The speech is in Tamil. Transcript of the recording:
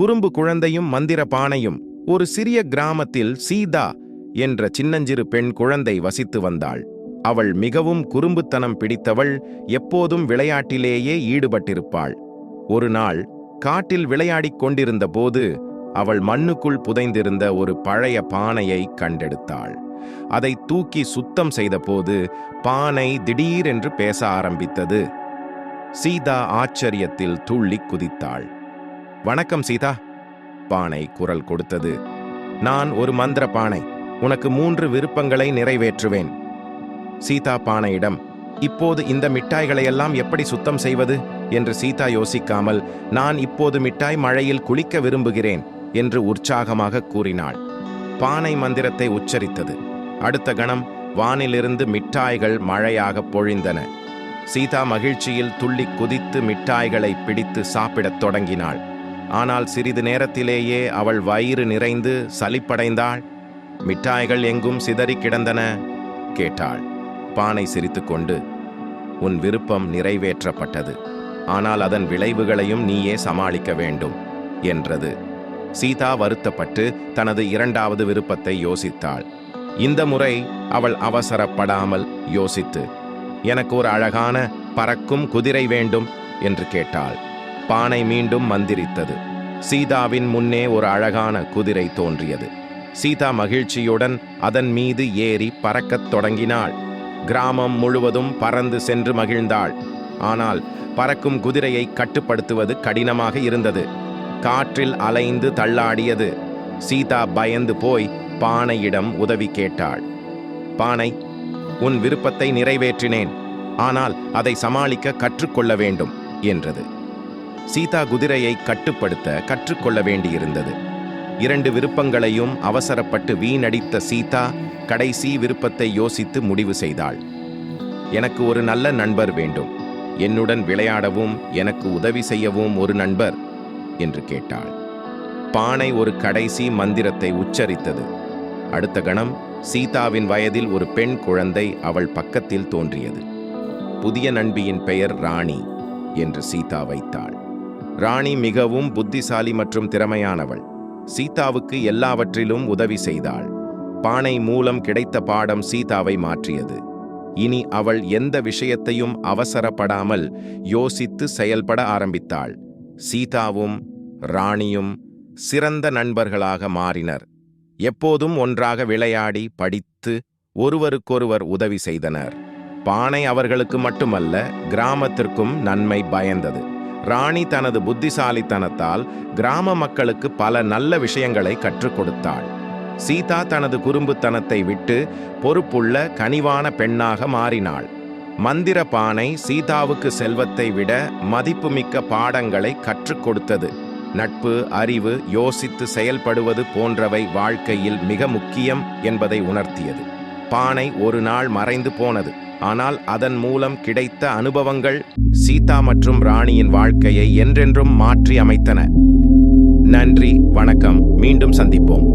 குறும்பு குழந்தையும் மந்திர பானையும். ஒரு சிறிய கிராமத்தில் சீதா என்ற சின்னஞ்சிறு பெண் குழந்தை வசித்து வந்தாள். அவள் மிகவும் குறும்புத்தனம் பிடித்தவள் எப்போதும் விளையாட்டிலேயே ஈடுபட்டிருப்பாள். ஒரு நாள் காட்டில் விளையாடிக் கொண்டிருந்த போது அவள் மண்ணுக்குள் புதைந்திருந்த ஒரு பழைய பானையை கண்டெடுத்தாள். அதை தூக்கி சுத்தம் செய்தபோது பானை திடீரென்று பேச ஆரம்பித்தது. சீதா ஆச்சரியத்தில் துள்ளிக் குதித்தாள். வணக்கம் சீதா. பானை குரல் கொடுத்தது. நான் ஒரு மந்திர பானை. உனக்கு மூன்று விருப்பங்களை நிறைவேற்றுவேன். சீதா பானையிடம் இப்போது இந்த மிட்டாய்களையெல்லாம் எப்படி சுத்தம் செய்வது? என்று சீதா யோசிக்காமல் நான் இப்போது மிட்டாய் மழையில் குளிக்க விரும்புகிறேன் என்று உற்சாகமாக கூறினாள். பானை மந்திரத்தை உச்சரித்தது. அடுத்த கணம் வானிலிருந்து மிட்டாய்கள் மழையாகப் பொழிந்தன. சீதா மகிழ்ச்சியில் துள்ளி குதித்து மிட்டாய்களை பிடித்து சாப்பிடத் தொடங்கினாள். ஆனால் சிறிது நேரத்திலேயே அவள் வயிறு நிறைந்து சலிப்படைந்தாள். மிட்டாய்கள் எங்கும் சிதறி கிடந்தன கேட்டாள். பானை சிரித்துக்கொண்டு உன் விருப்பம் நிறைவேற்றப்பட்டது. ஆனால் அதன் விளைவுகளையும் நீயே சமாளிக்க வேண்டும் என்றது. சீதா வருத்தப்பட்டு தனது இரண்டாவது விருப்பத்தை யோசித்தாள். இந்த முறை அவள் அவசரப்படாமல் யோசித்து எனக்கு ஒரு அழகான பறக்கும் குதிரை வேண்டும் என்று கேட்டாள். பானை மீண்டும் மந்திரித்தது சீதாவின் முன்னே ஒரு அழகான குதிரை தோன்றியது. சீதா மகிழ்ச்சியுடன் அதன் மீது ஏறி பறக்கத் தொடங்கினாள். கிராமம் முழுவதும் பறந்து சென்று மகிழ்ந்தாள். ஆனால் பறக்கும் குதிரையை கட்டுப்படுத்துவது கடினமாக இருந்தது. காற்றில் அலைந்து தள்ளாடியது. சீதா பயந்து போய் பானையிடம் உதவி கேட்டாள். பானை உன் விருப்பத்தை நிறைவேற்றினேன். ஆனால் அதை சமாளிக்க கற்றுக்கொள்ள வேண்டும் என்றது. சீதா குதிரையை கட்டுப்படுத்த கற்றுக்கொள்ள வேண்டியிருந்தது. இரண்டு விருப்பங்களையும் அவசரப்பட்டு வீணடித்த சீதா கடைசி விருப்பத்தை யோசித்து முடிவு செய்தாள். எனக்கு ஒரு நல்ல நண்பர் வேண்டும். என்னுடன் விளையாடவும் எனக்கு உதவி செய்யவும் ஒரு நண்பர் என்று கேட்டாள். பானை ஒரு கடைசி மந்திரத்தை உச்சரித்தது. அடுத்த கணம் சீதாவின் வயதில் ஒரு பெண் குழந்தை அவள் பக்கத்தில் தோன்றியது. புதிய நண்பியின் பெயர் ராணி என்று சீதா வைத்தாள். ராணி மிகவும் புத்திசாலி மற்றும் திறமையானவள். சீதாவுக்கு எல்லாவற்றிலும் உதவி செய்தாள். பானை மூலம் கிடைத்த பாடம் சீதாவை மாற்றியது. இனி அவள் எந்த விஷயத்தையும் அவசரப்படாமல் யோசித்து செயல்பட ஆரம்பித்தாள். சீதாவும் ராணியும் சிறந்த நண்பர்களாக மாறினர். எப்போதும் ஒன்றாக விளையாடி படித்து ஒருவருக்கொருவர் உதவி செய்தனர். பானை அவர்களுக்கு மட்டுமல்ல கிராமத்திற்கும் நன்மை பயந்தது. ராணி தனது புத்திசாலித்தனத்தால் கிராம மக்களுக்கு பல நல்ல விஷயங்களை கற்றுக் கொடுத்தாள். சீதா தனது குறும்புத்தனத்தை விட்டு பொறுப்புள்ள கனிவான பெண்ணாக மாறினாள். மந்திர பானை சீதாவுக்கு செல்வத்தை விட மதிப்புமிக்க பாடங்களை கற்றுக் கொடுத்தது. நட்பு அறிவு யோசித்து செயல்படுவது போன்றவை வாழ்க்கையில் மிக முக்கியம் என்பதை உணர்த்தியது. பானை ஒரு நாள் மறைந்து போனது. ஆனால் அதன் மூலம் கிடைத்த அனுபவங்கள் சீதா மற்றும் ராணியின் வாழ்க்கையை என்றென்றும் மாற்றி அமைத்தன நன்றி வணக்கம். மீண்டும் சந்திப்போம்.